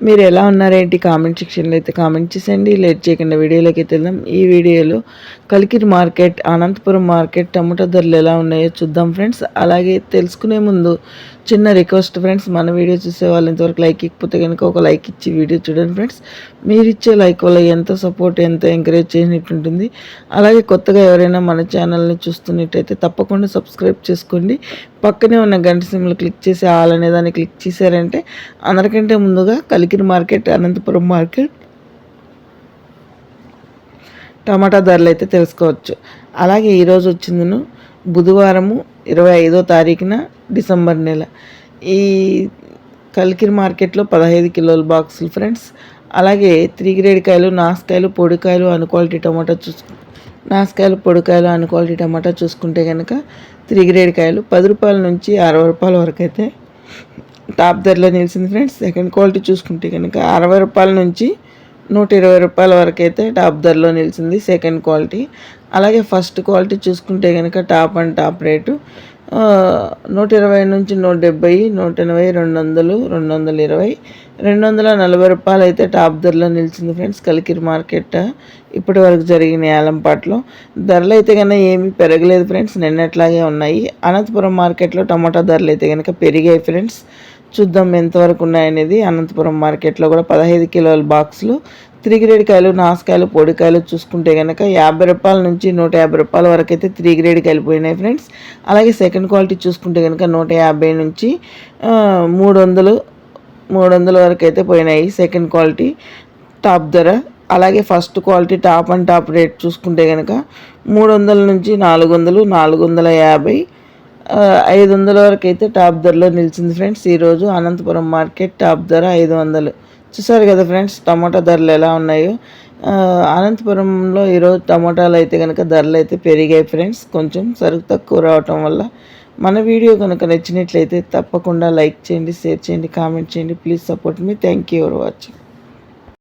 మీరు ఎలా ఉన్నారేంటి? కామెంట్ సెక్షన్లో అయితే కామెంట్ చేసేయండి. లేట్ చేయకుండా వీడియోలోకి అయితే వెళ్దాం. ఈ వీడియోలో Kalikiri market Anantapur market tomato ధరలు ఎలా ఉన్నాయో చూద్దాం ఫ్రెండ్స్ అలాగే తెలుసుకునే ముందు చిన్న రిక్వెస్ట్ ఫ్రెండ్స్ మన వీడియో చూసే వాళ్ళు ఇంతవరకు లైక్ ఇకపోతే కనుక ఒక లైక్ ఇచ్చి వీడియో చూడండి ఫ్రెండ్స్ మీరు ఇచ్చే లైక్ వల్ల ఎంత సపోర్ట్ ఎంత ఎంకరేజ్ చేసినట్టుంటుంది అలాగే కొత్తగా ఎవరైనా మన ఛానల్ని చూస్తున్నట్టయితే తప్పకుండా సబ్స్క్రైబ్ చేసుకోండి. పక్కనే ఉన్న గంట సిమ్లు క్లిక్ చేసి ఆల్ అనే దాన్ని క్లిక్ చేశారంటే అందరికంటే ముందుగా Kalikiri market Anantapur market. Tomato ధరలు అయితే తెలుసుకోవచ్చు. అలాగే ఈరోజు వచ్చిందను బుధవారము ఇరవై ఐదో తారీఖున డిసెంబర్ నెల. ఈ కలికిరి మార్కెట్లో పదహైదు కిలోల బాక్సులు ఫ్రెండ్స్. అలాగే త్రీ గ్రేడ్ కాయలు నాసుకాయలు పొడికాయలు అన్ క్వాలిటీ టమాటా చూసుకు నాసుకాయలు పొడికాయలు అన్ క్వాలిటీ టమాటా చూసుకుంటే కనుక త్రీ గ్రేడ్ కాయలు పది రూపాయల నుంచి అరవై రూపాయల వరకు అయితే టాప్ ధరలో నిలిచింది ఫ్రెండ్స్. సెకండ్ క్వాలిటీ చూసుకుంటే కనుక అరవై రూపాయల నుంచి నూట ఇరవై రూపాయల వరకు అయితే టాప్ ధరలో నిలిచింది సెకండ్ క్వాలిటీ. అలాగే ఫస్ట్ క్వాలిటీ చూసుకుంటే కనుక టాప్ అండ్ టాప్ రేటు నూట ఇరవై నుంచి నూట డెబ్బై నూట ఎనభై రెండు వందలు రెండు వందల ఇరవై రెండు వందల నలభై రూపాయలు అయితే టాప్ ధరలో నిలిచింది ఫ్రెండ్స్ కలికిరి మార్కెట్. ఇప్పటి వరకు జరిగిన ఏలంపాట్లో ధరలు అయితే కనుక ఏమీ పెరగలేదు ఫ్రెండ్స్. నిన్నట్లాగే ఉన్నాయి. అనంతపురం మార్కెట్లో టమాటా ధరలు అయితే కనుక పెరిగాయి ఫ్రెండ్స్. చూద్దాం ఎంతవరకు ఉన్నాయనేది. అనంతపురం మార్కెట్లో కూడా పదహైదు కిలోల బాక్సులు. త్రీ గ్రేడ్ కాయలు నాసుకాయలు పొడికాయలు చూసుకుంటే కనుక యాభై రూపాయల నుంచి నూట యాభై రూపాయల వరకు అయితే త్రీ గ్రేడ్ కాయలు పోయినాయి ఫ్రెండ్స్. అలాగే సెకండ్ క్వాలిటీ చూసుకుంటే కనుక నూట యాభై నుంచి మూడు వందలు మూడు వందల వరకు అయితే పోయినాయి సెకండ్ క్వాలిటీ. టాప్ ధర. అలాగే first quality top and top rate చూసుకుంటే కనుక మూడు వందల నుంచి నాలుగు వందలు నాలుగు వందల యాభై ఐదు వందల వరకు అయితే టాప్ ధరలో నిలిచింది ఫ్రెండ్స్. ఈరోజు అనంతపురం మార్కెట్ టాప్ ధర ఐదు వందలు చూసారు కదా ఫ్రెండ్స్ టమాటా ధరలు ఎలా ఉన్నాయో. అనంతపురంలో ఈరోజు టమాటాలు అయితే కనుక ధరలు అయితే పెరిగాయి ఫ్రెండ్స్. కొంచెం సరుకు తక్కువ రావటం వల్ల మన వీడియో కనుక నచ్చినట్లయితే తప్పకుండా లైక్ చేయండి షేర్ చేయండి కామెంట్ చేయండి. Please support me. Thank you for watching.